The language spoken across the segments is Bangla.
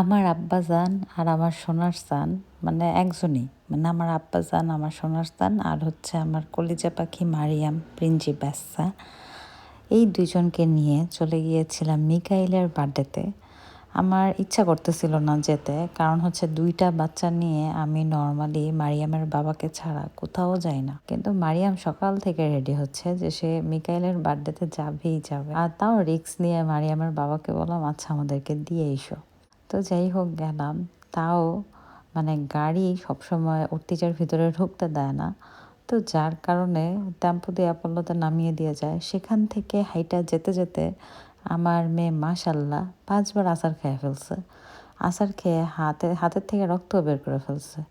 আমার আব্বা আব্বাজান আর আমার সোনার সান মানে একজনই। মানে আমার আব্বা আব্বাজান আমার সোনার সান আর হচ্ছে আমার কলিজা পাখি মারিয়াম প্রিঞ্জি ব্যাসা এই দুজনকে নিয়ে চলে গিয়েছিলাম মিকাইলের বার্থডেতে। আমার ইচ্ছা করতেছিল না যেতে, কারণ হচ্ছে দুইটা বাচ্চা নিয়ে আমি নর্মালি মারিয়ামের বাবাকে ছাড়া কোথাও যাই না। কিন্তু মারিয়াম সকাল থেকে রেডি হচ্ছে যে সে মিকাইলের বার্থডেতে যাবেই যাবে। আর তাও রিক্স নিয়ে মারিয়ামের বাবাকে বললাম আচ্ছা আমাদেরকে দিয়ে এসো। তো যাই হোক, গেলাম। তাও মানে গাড়ি সবসময় উত্তেজার ভিতরে ঢুকতে দেয় না। তো যার কারণে টেম্পো দিয়ে আপল্লতে নামিয়ে দিয়ে যায়। সেখান থেকে হাইটা যেতে যেতে আমার মেয়ে মাশাল্লাহ পাঁচবার আচার খেয়ে ফেলছে। আচার খেয়ে হাতে, হাতের থেকে রক্ত বের করে ফেলছে।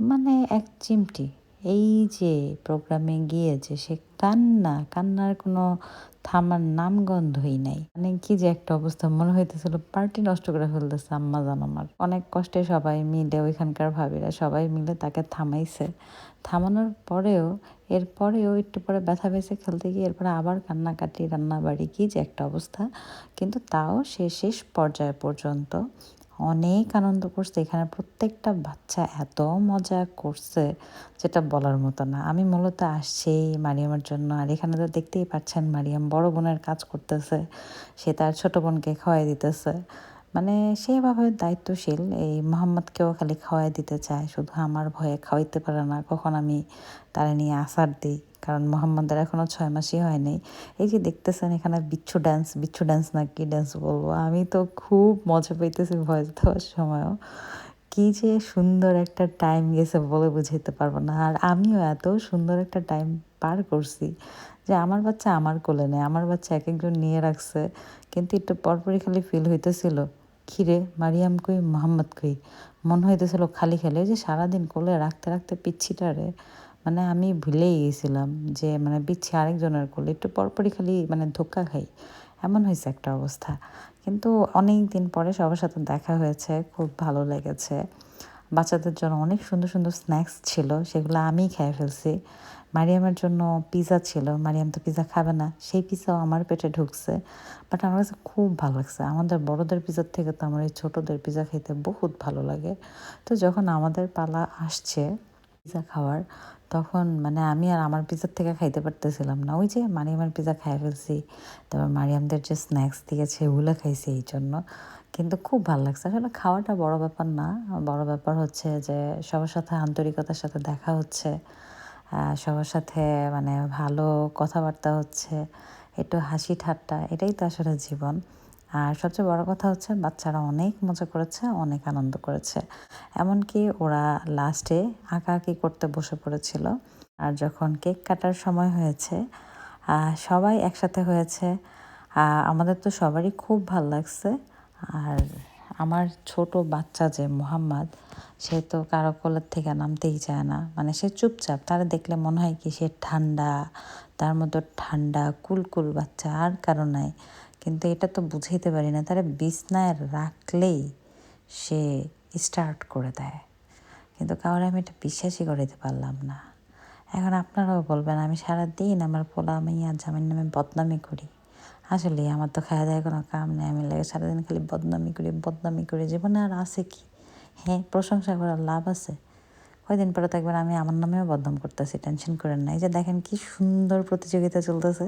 মানে এক চিমটি। এই যে প্রোগ্রামে গিয়েছে সে কান্না, কান্নার কোনো থামার নাম গন্ধই নাই। মানে কি যে একটা অবস্থা, মনে হইতেছিল পার্টি নষ্ট করে ফেলতেছে আম্মা জান আমার। অনেক কষ্টে সবাই মিলে ওইখানকার ভাবিরা সবাই মিলে তাকে থামাইছে। থামানোর পরেও, এরপরেও একটু পরে ব্যথা পেয়েছে খেলতে গিয়ে, এরপরে আবার কান্নাকাটি, রান্নাবাড়ি, কি যে একটা অবস্থা। কিন্তু তাও সে শেষ পর্যায় পর্যন্ত অনেক আনন্দ করছে। এখানে প্রত্যেকটা বাচ্চা এত মজা করছে, যেটা বলার মতো না। আমি মূলত আসছি মারিয়ামের জন্য। আর এখানে তো দেখতেই পাচ্ছেন মারিয়াম বড় বোনের কাজ করতেছে। সে তার ছোট বোনকে খাওয়াই দিতেছে। মানে সেভাবে দায়িত্বশীল। এই মোহাম্মদকেও খালি খাওয়াই দিতে চায়। শুধু আমার ভয়ে খাওয়াইতে পারে না। কখন আমি তারা নিয়ে আসার দিই। কারণ মোহাম্মদের এখনও ছয় মাসই হয়নি এই যে দেখতেছেন এখানে বিচ্ছু ড্যান্স বিচ্ছু ড্যান্স না কি ড্যান্স বলব? আমি তো খুব মজা পাইতেছি ভয়েস দেওয়ার সময়ও। কি যে সুন্দর একটা টাইম গেছে বলে বুঝাইতে পারব না। আর আমিও এত সুন্দর একটা টাইম পার করছি যে আমার বাচ্চা আমার কোলে নেয়, আমার বাচ্চা এক একজন নিয়ে রাখছে। কিন্তু একটু পরপরই খালি ফিল হইতেছিল খিরে মারিয়াম কই, মোহাম্মদ কই? মনে হইতেছিল খালি খালি, ওই যে সারাদিন কোলে রাখতে রাখতে পিচ্ছিটারে মানে আমি ভুলেই গেছিলাম যে মানে বিচ্ছি আরেকজনের কোলে, একটু পরপরই খালি মানে ধোক্কা খাই। এমন হয়েছে একটা অবস্থা। কিন্তু অনেক দিন পরে সবার সাথে দেখা হয়েছে, খুব ভালো লেগেছে। বাচ্চাদের জন্য অনেক সুন্দর সুন্দর স্ন্যাক্স ছিল, সেগুলো আমি খেয়ে ফেলছি। মারিয়ামের জন্য পিৎজা ছিল, মারিয়াম তো পিৎজা খাবে না, সেই পিৎজাও আমার পেটে ঢুকছে। বাট আমার কাছে খুব ভালো লাগছে। আমাদের বড়দের পিজার থেকে তো আমার এই ছোটোদের পিৎজা খেতে বহুত ভালো লাগে। তো যখন আমাদের পালা আসছে পিৎজা খাওয়ার তখন মানে আমি আর আমার পিজার থেকে খাইতে পারতেছিলাম না। ওই যে মারিয়ামের পিজা খাই ফেলছি, তারপর মারিয়ামদের যে স্ন্যাক্স দিয়েছে ওগুলো খাইছি এই জন্য। কিন্তু খুব ভালো লাগছে। আসলে খাওয়াটা বড় ব্যাপার না। বড় ব্যাপার হচ্ছে যে সবার সাথে আন্তরিকতার সাথে দেখা হচ্ছে সবার সাথে মানে ভালো কথাবার্তা হচ্ছে, একটু হাসি ঠাট্টা, এটাই তো আসলে জীবন। আর সবচেয়ে বড় কথা হচ্ছে বাচ্চারা অনেক মজা করেছে, অনেক আনন্দ করেছে। এমনকি ওরা লাস্টে আঁকাআঁকি করতে বসে পড়েছিল। আর যখন কেক কাটার সময় হয়েছে সবাই একসাথে হয়েছে। আমাদের তো সবারই খুব ভালো লাগছে। আর আমার ছোট বাচ্চা যে মোহাম্মদ, সে তো কারও কোলের থেকে নামতেই চায় না। মানে সে চুপচাপ, তারা দেখলে মনে হয় কি সে ঠান্ডা, তার মতো ঠান্ডা, কুলকুল বাচ্চা, আর কারও নাই। কিন্তু এটা তো বুঝাইতে পারি না। তারা বিছনায় রাখলেই সে স্টার্ট করে দেয়। কিন্তু কাউরে আমি এটা বিশ্বাসই করাইতে পারলাম না। এখন আপনারাও বলবেন, আমি সারাদিন আমার পোলা মাইয়া জামিন নামে বদনামি করি। আসলে আমার তো খাওয়া দাওয়া কোনো কাম নেই। আমি লাগে সারাদিন খালি বদনামি করি বদনামি করি। জীবনে আর আছে কি? হ্যাঁ প্রশংসা করার লাভ আছে। কয়দিন পরে দেখবেন আমি আমার নামেও বদনাম করতেছি টেনশন করেন না। এই যে দেখেন কি সুন্দর প্রতিযোগিতা চলতেছে।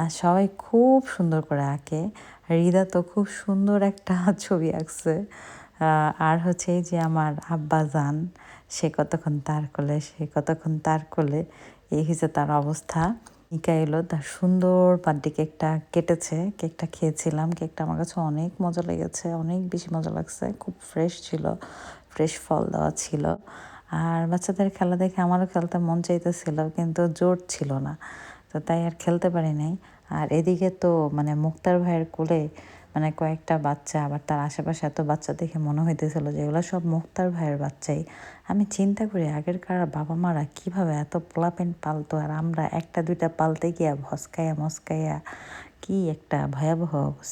আর সবাই খুব সুন্দর করে আঁকে। হৃদা তো খুব সুন্দর একটা ছবি আঁকছে। আর হচ্ছে যে আমার আব্বা যান সে কতক্ষণ তার কোলে, সে কতক্ষণ তার কোলে, এই হচ্ছে তার অবস্থা। নিকা এলো তার সুন্দর বার্থডে কেকটা কেটেছে, কেকটা খেয়েছিলাম। কেকটা আমার কাছে অনেক মজা লেগেছে, অনেক বেশি মজা লাগছে। খুব ফ্রেশ ছিল ফ্রেশ ফল দেওয়া ছিল। আর বাচ্চাদের খেলা দেখে আমারও খেলতে মন চাইতেছিল, কিন্তু জোর ছিল না। তো তাই আর খেলতে পারি নাই। আর এদিকে তো মানে মুক্তার ভাইয়ের কোলে মানে কয়েকটা বাচ্চা, আবার তার আশেপাশে এত বাচ্চা দেখে মনে হইতেছিল যে এগুলো সব মুক্তার ভাইয়ের বাচ্চাই। আমি চিন্তা করি, আগেরকার বাবা মারা কীভাবে এত পোলাপেন পালতো, আর আমরা একটা দুইটা পালতে গিয়া ভসকাইয়া মস্কাইয়া কি একটা ভয়াবহ অবস্থা।